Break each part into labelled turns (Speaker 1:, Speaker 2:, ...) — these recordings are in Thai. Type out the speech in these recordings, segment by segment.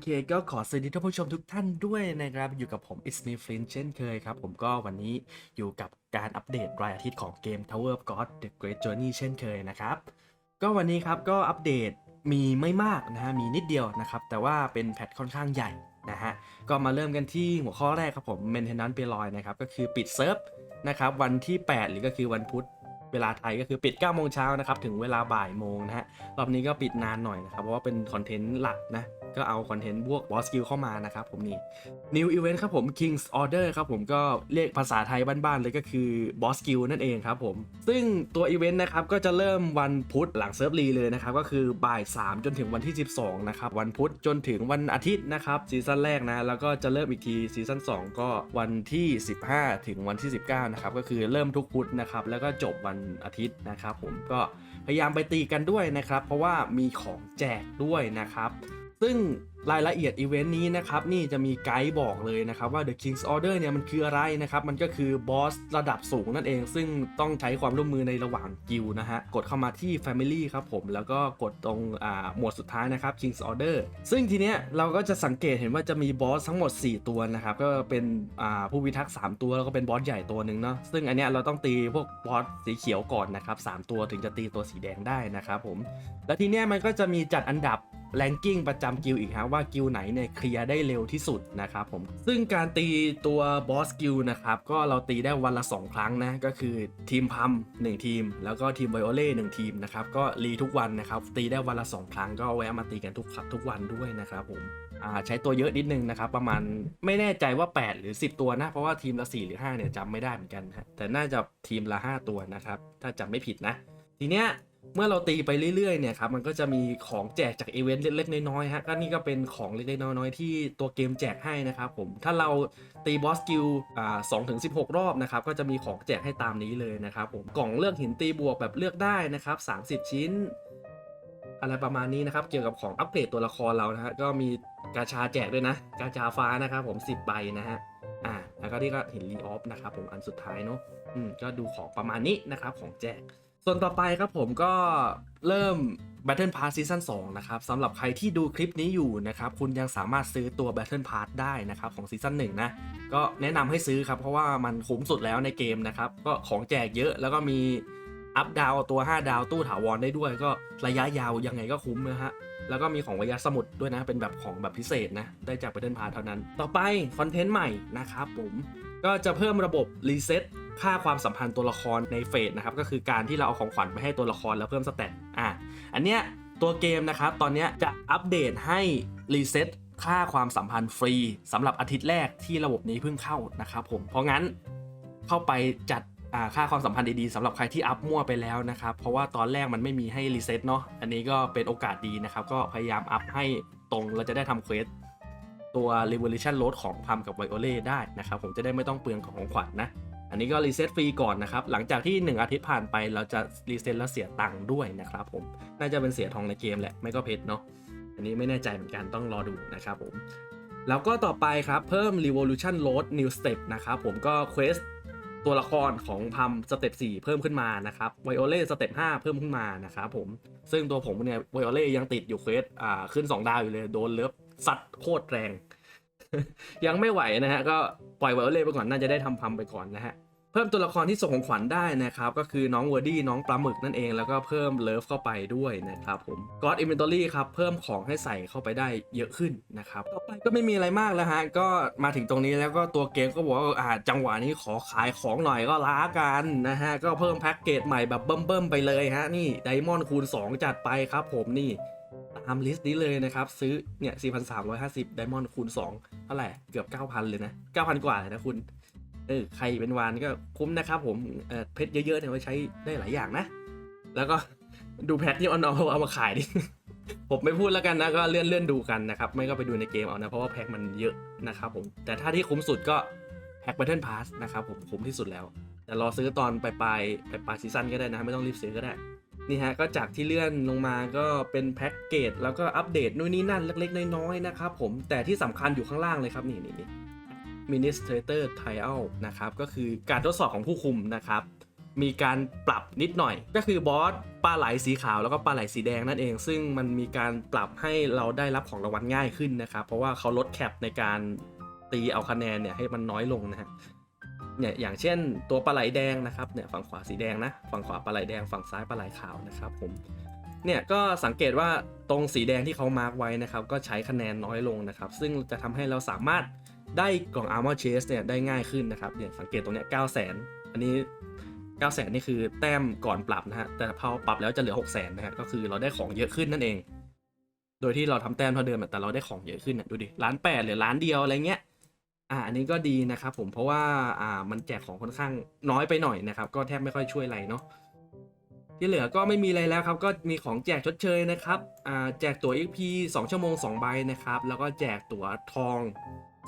Speaker 1: เคก็ขอสวัสดีท่านผู้ชมทุกท่านด้วยนะครับ อยู่กับผม It's me Flynn เช่นเคยครับ ผมก็วันนี้อยู่กับการอัปเดตรายอาทิตย์ของเกม Tower of God The Great Journey เช่นเคยนะครับ ก็วันนี้ครับก็อัปเดตมีไม่มากนะฮะมีนิดเดียวนะครับ แต่ว่าเป็นแพทค่อนข้างใหญ่นะฮะก็มาเริ่มกันที่หัวข้อแรกครับผม Maintenance p a y l o y นะครับก็คือปิดเซิร์ฟนะครับวันที่ 8 หรือก็คือวันพุธ เวลาไทยก็คือปิด9โมงเช้านะครับถึงเวลาบ่ายโมงนะฮะรอบนี้ก็ปิดนานหน่อยนะครับเพราะว่าเป็นคอนเทนต์หลักนะก็เอาคอนเทนต์พวกบอสกิลเข้ามานะครับผมนี่ New Event ครับผม King's Order ครับผมก็เรียกภาษาไทยบ้านๆเลยก็คือบอสกิลนั่นเองครับผม ซึ่งตัวอีเวนต์นะครับก็จะเริ่มวันพุธหลังเซิร์ฟรีเลยนะครับก็คือบ่าย 3 จนถึงวันที่ 12 นะครับ วันพุธจนถึงวันอาทิตย์นะครับซีซั่นแรกนะ แล้วก็จะเริ่มอีกทีซีซั่น2 ก็วันที่ 15 ถึงวันที่ 19 นะครับก็คือเริ่มทุกพุธนะครับแล้วก็จบวันอาทิตย์นะครับ ผมก็พยายามไปตีกันด้วยนะครับ เพราะว่ามีของแจกด้วยนะครับ ซึ่ง รายละเอียดอีเวนต์นี้นะครับนี่จะมีไกด์บอกเลยนะครับว่า The King's Order เนี่ยมันคืออะไรนะครับมันก็คือบอสระดับสูงนั่นเอง ซึ่งต้องใช้ความร่วมมือในระหว่างกิลนะฮะกดเข้ามาที่ Family ครับผมแล้วก็กดตรงอ่าหมวดสุดท้ายนะครับ King's Order ซึ่งทีเนี้ยเราก็จะสังเกตเห็นว่าจะมีบอสทั้งหมด 4 ตัวนะครับก็เป็นอ่าผู้พิทักษ์3ตัวแล้วก็เป็นบอสใหญ่ตัวหนึ่งเนาะซึ่งอันเนี้ยเราต้องตีพวกบอสสีเขียวก่อนนะครับสามตัวถึงจะตีตัวสีแดงได้นะครับผมแล้วทีเนี้ยมันก็จะมีจัดอันดับ แรงกิ้งประจำกิลอีกฮะว่ากิลไหนเนี่ยเคลียร์ได้เร็วที่สุดนะครับผมซึ่งการตีตัวบอสกิลนะครับก็เราตีได้วันละ 2 ครั้งนะก็คือทีมพัมหนึ่งทีม แล้วก็ทีมไวโอเล่หนึ่งทีมนะครับก็รีทุกวันนะครับตีได้วันละ 2 ครั้งก็แวะมาตีกันทุกทุกวันด้วยนะครับผมอ่าใช้ตัวเยอะนิดนึงนะครับประมาณไม่แน่ใจว่า 8 หรือ 10 ตัวนะ เพราะว่าทีมละ 4 หรือ 5 เนี่ยจำไม่ได้เหมือนกันฮะแต่น่าจะทีมละ 5 ตัวนะครับ ถ้าจำไม่ผิดนะ ทีเนี้ย เมื่อเราตีไปเรื่อยๆเนี่ยครับมันก็จะมีของแจกจากอีเวนต์เล็กๆน้อยๆฮะก็นี่ก็เป็นของเล็กๆน้อยๆที่ตัวเกมแจกให้นะครับผมถ้าเราตีบอสกิลอ่าสองถึงสิบหกรอบนะครับก็จะมีของแจกให้ตามนี้เลยนะครับผมกล่องเลือกหินตีบวกแบบเลือกได้นะครับ30 ชิ้น อะไรประมาณนี้นะครับเกี่ยวกับของอัปเกรดตัวละครเรานะฮะก็มีกาชาแจกด้วยนะ กาชาฟ้านะครับผม10ใบนะฮะอ่าแล้วก็ที่ก็เห็นรีออฟนะครับผมอันสุดท้ายเนาะอืมก็ดูของประมาณนี้นะครับของแจก ส่วนต่อไปครับผมก็เริ่ม Battle Pass ซีซั่น2นะครับสำหรับใครที่ดูคลิปนี้อยู่นะครับ คุณยังสามารถซื้อตัว Battle Pass ได้นะครับ ของซีซั่น1นะ ก็แนะนำให้ซื้อครับ เพราะว่ามันคุ้มสุดแล้วในเกมนะครับ ก็ของแจกเยอะแล้วก็มีอัพดาวตัว 5 ดาวตู้ถาวรได้ด้วย ก็ระยะยาวยังไงก็คุ้มนะฮะแล้วก็มีของระยะสมุดด้วยนะ เป็นแบบของแบบพิเศษนะ ได้จาก Battle Pass เท่านั้น ต่อไปคอนเทนต์ใหม่นะครับผมก็จะเพิ่มระบบรีเซ็ต ค่าความสัมพันธ์ตัวละครในเฟสนะครับก็คือการที่เราเอาของขวัญไปให้ตัวละครแล้วเพิ่มสเตตอะอันเนี้ยตัวเกมนะครับตอนเนี้ยจะอัปเดตให้รีเซ็ตค่าความสัมพันธ์ฟรีสำหรับอาทิตย์แรกที่ระบบนี้เพิ่งเข้านะครับผมเพราะงั้นเข้าไปจัดอ่าค่าความสัมพันธ์ดีๆสำหรับใครที่อัพมั่วไปแล้วนะครับ เพราะว่าตอนแรกมันไม่มีให้รีเซ็ตเนาะอันนี้ก็เป็นโอกาสดีนะครับ ก็พยายามอัพให้ตรงเราจะได้ทำเควสตัว Revolution Road ของพัมกับไวโอเล่ได้นะครับ ผมจะได้ไม่ต้องเปลืองของขวัญนะ อันนี้ก็รีเซ็ตฟรีก่อนนะครับ หลังจากที่ 1 อาทิตย์ผ่านไปเราจะรีเซ็ตแล้วเสียตังค์ด้วยนะครับผม น่าจะเป็นเสียทองในเกมแหละ ไม่ก็เพชรเนาะ อันนี้ไม่แน่ใจเหมือนกันต้องรอดูนะครับผม แล้วก็ต่อไปครับเพิ่ม Revolution Road New Step นะครับผมก็เควสตัวละครของพัมสเต็ป4เพิ่มขึ้นมานะครับไวโอเล่สเต็ป5เพิ่มขึ้นมานะครับผม ซึ่งตัวผมเนี่ยไวโอเล่ยังติดอยู่เควสอ่าขึ้น 2 ดาวอยู่เลย โดนเลิฟซัดโคตรแรง ยังไม่ไหวนะฮะก็ปล่อยไวโอเล่ไปก่อนน่าจะได้ทำพัมไปก่อนนะฮะเพิ่มตัวละครที่ส่งของขวัญได้นะครับก็คือน้องเวอร์ดี้น้องปลาหมึกนั่นเองแล้วก็เพิ่มเลิฟเข้าไปด้วยนะครับผม God Inventory ครับเพิ่มของให้ใส่เข้าไปได้เยอะขึ้นนะครับต่อไปก็ไม่มีอะไรมากแล้วฮะก็มาถึงตรงนี้แล้วก็ตัวเกมก็บอกว่าอ่าจังหวะนี้ขอขายของหน่อยก็ล้ากันนะฮะก็เพิ่มแพ็กเกจใหม่แบบเบิ่มๆไปเลยฮะนี่ไดมอนด์คูณ 2 จัดไปครับผมนี่ ตามลิสต์นี้เลยนะครับ ซื้อเนี่ย 4,350 ไดมอนด์คูณ 2 เท่าไหร่เกือบ 9,000 เลยนะ 9,000 กว่าเลยนะคุณ เออ ใครเป็นวานก็คุ้มนะครับผมเออเพชรเยอะๆเนี่ยไว้ใช้ได้หลายอย่างนะ แล้วก็ดูแพทที่เอาเอาเอามาขายดิ ผมไม่พูดแล้วกันนะ ก็เลื่อนเลื่อนดูกันนะครับ ไม่ก็ไปดูในเกมเอานะ เพราะว่าแพ็คมันเยอะนะครับผม แต่ถ้าที่คุ้มสุดก็แพ็ค Battle Pass นะครับผมคุ้มที่สุดแล้ว แต่รอซื้อตอนปลายปลายปลายซีซั่นก็ได้นะ ไม่ต้องรีบซื้อก็ได้ นี่ฮะก็จากที่เลื่อนลงมาก็เป็นแพ็กเกจแล้วก็อัปเดตนู่นนี่นั่นเล็กๆ น้อยๆนะครับผมแต่ที่สำคัญอยู่ข้างล่างเลยครับนี่นี่นี่ Ministrator Trial นะครับก็คือการทดสอบของผู้คุมนะครับ มีการปรับนิดหน่อย ก็คือบอสปลาไหลสีขาวแล้วก็ปลาไหลสีแดงนั่นเอง ซึ่งมันมีการปรับให้เราได้รับของรางวัลง่ายขึ้นนะครับ เพราะว่าเขาลดแคปในการตีเอาคะแนนเนี่ยให้มันน้อยลงนะฮะ เนี่ยอย่างเช่นตัวปลาไหลแดงนะครับเนี่ยฝั่งขวาสีแดงนะฝั่งขวาปลาไหลแดงฝั่งซ้ายปลาไหลขาวนะครับผมเนี่ยก็สังเกตว่าตรงสีแดงที่เขามาร์กไว้นะครับก็ใช้คะแนนน้อยลงนะครับ ซึ่งจะทำให้เราสามารถได้กล่อง Armor Chase เนี่ยได้ง่ายขึ้นนะครับเนี่ยสังเกตตรงเนี้ย9 0 0 0 0 0 อันนี้ 9 0 0 0 0 0 นี่คือแต้มก่อนปรับนะฮะแต่พอปรับแล้วจะเหลือ 6 0 0 0 0 0นะฮะก็คือเราได้ของเยอะขึ้นนั่นเอง โดยที่เราทำแต้มเท่าเดิมแต่เราได้ของเยอะขึ้นอะดูดิล้านแปดหรือล้านเดียวอะไรเงี้ย อ่าอันนี้ก็ดีนะครับผมเพราะว่าอ่ามันแจกของค่อนข้างน้อยไปหน่อยนะครับ ก็แทบไม่ค่อยช่วยอะไรเนาะที่เหลือก็ไม่มีอะไรแล้วครับก็มีของแจกชดเชยนะครับอ่าแจกตั๋ว XP 2 ชั่วโมง 2 ใบนะครับ แล้วก็แจกตั๋วทอง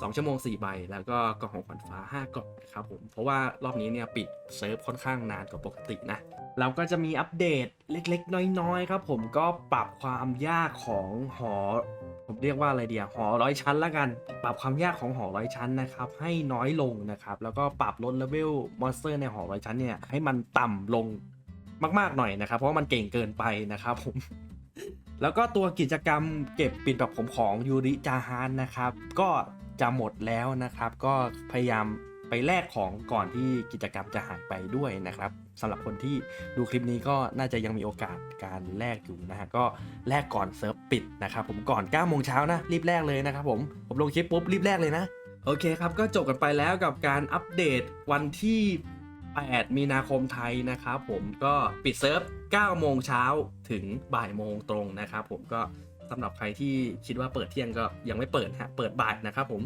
Speaker 1: 2 ชั่วโมง 4 ใบ แล้วก็กล่องของขวัญฟ้า 5กล่องนครับผมเพราะว่ารอบนี้เนี่ยปิดเซิร์ฟค่อนข้างนานกว่าปกตินะเราก็จะมีอัปเดตเล็กๆ น้อยๆครับผมก็ปรับความยากของหอ ผมเรียกว่าอะไรเดียหอร้อยชั้นละกัน ปรับความยากของหอร้อยชั้นนะครับให้น้อยลงนะครับแล้วก็ปรับลดเลเวลมอนสเตอร์ในหอร้อยชั้นเนี่ยให้มันต่ำลงมากๆหน่อยนะครับ เพราะว่ามันเก่งเกินไปนะครับผมแล้วก็ตัวกิจกรรมเก็บปิดแบบผมของยูริจาฮานนะครับ ก็จะหมดแล้วนะครับ ก็พยายาม ไปแลกของก่อนที่กิจกรรมจะหายไปด้วยนะครับสำหรับคนที่ดูคลิปนี้ก็น่าจะยังมีโอกาสการแลกอยู่นะฮะก็แลกก่อนเซิร์ฟปิดนะครับผมก่อน9โมงเช้านะรีบแลกเลยนะครับผมผมลงคลิปปุ๊บรีบแลกเลยนะโอเคครับก็จบกันไปแล้วกับการอัปเดตวันที่ 8 มีนาคมไทยนะครับผมก็ปิดเซิร์ฟ 9 โมงเช้าถึงบ่ายโมงตรงนะครับผมก็สำหรับใครที่คิดว่าเปิดเที่ยงก็ยังไม่เปิดฮะเปิดบ่ายนะครับผม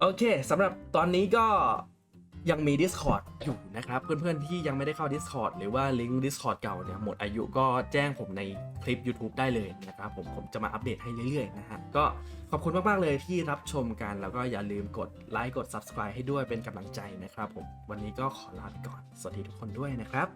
Speaker 1: โอเคสำหรับตอนนี้ก็ยังมี Discord อยู่นะครับ เพื่อนๆที่ยังไม่ได้เข้า Discord หรือว่าลิงก์ Discord เก่าเนี่ยหมดอายุก็แจ้งผมในคลิป YouTube ได้เลยนะครับผมผมจะมาอัปเดตให้เรื่อยๆนะฮะก็ขอบคุณมากๆเลยที่รับชมกัน แล้วก็อย่าลืมกดไลค์กด Subscribe ให้ด้วยเป็นกำลังใจนะครับผมวันนี้ก็ขอลาไปก่อน สวัสดีทุกคนด้วยนะครับ